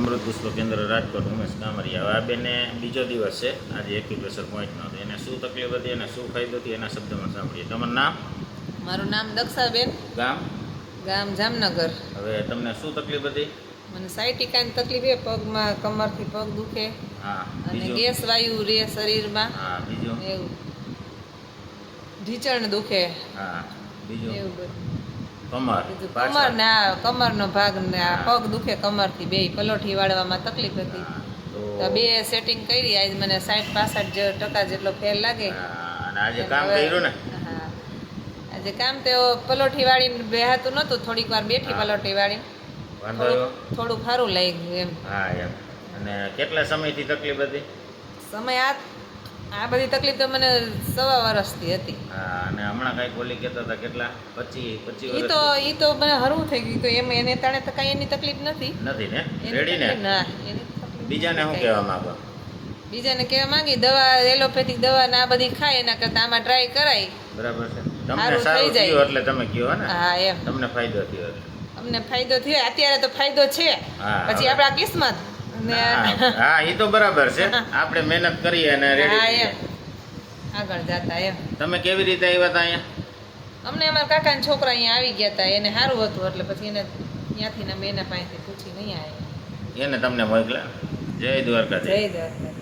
અમૃત પુષ્પ કેન્દ્ર રાજકોટ ઉમેશ કામરિયા. હવે આ બેને બીજો દિવસ છે. આજે એક્યુપ્રેશર પોઈન્ટનો તો એને શું તકલીફ હતી અને શું ફાયદો હતી એના શબ્દમાં સાંભળીએ. તમારું નામ? મારું નામ દક્ષાબેન. ગામ? ગામ જામનગર. હવે તમને શું તકલીફ હતી? મને સાયટિકાની તકલીફ એ પગમાં કમરથી પગ દુખે. હા અને ગેસ વાયુ રે શરીરમાં. હા બીજું? એવું. ઢીચણ દુખે. હા બીજું? એવું બધું. કમર. કમર ના કમરનો ભાગ ને પગ દુખે કમરથી બે પલોઠી વાળવામાં તકલીફ હતી. તો બે સેટિંગ કરી આજ મને સાઠ પાસઠ ટકા જેટલો ફેર લાગે. આજે કામ કર્યું ને? આજે કામ તો પલોઠી વાળીને બેહાતું નહોતું થોડીક વાર બેઠી પલોઠી વાળી થોડું સારું લાગ્યું એમ. હા એમ. અને કેટલા સમયથી તકલીફ હતી? સમય આ આ બધી તકલીફ તો મને સવા વર્ષથી હતી. હા અને હમણાં કઈ બોલી કહેતા હતા કેટલા? પચીસ પચીસ ઈ તો ઈ તો મને હરવું થઈ ગયું તો એમ એને તાણે તો કઈ એની તકલીફ નથી. નથી ને? રેડી ને? ના બીજાને શું કહેવા માંગો? બીજાને કહેવા માંગી દવા એલોપેથિક દવા ને આ બધી ખાય એના કરતા આમાં ટ્રાય કરાય. બરાબર છે. તમને સારું. થયું એટલે તમે કહો ને? હા એમ. તમને ફાયદો થયો અમને ફાયદો થયો અત્યારે તો ફાયદો છે. પછી. આપણા કિસ્મત. હા, એ તો બરાબર છે. આપણે મહેનત કરીએ અને હા રેડી આગળ જતા એમ. તમે કેવી રીતે આવ્યા હતા અહીંયા? અમને અમારા કાકાના છોકરા અહીંયા આવી ગયા હતા એને સારું હતું એટલે પછી એને ત્યાંથી ને મેં એના પાસેથી પૂછી નહીં આવ્યા એને તમને મોકલા જય દ્વારકા જય દ્વારકા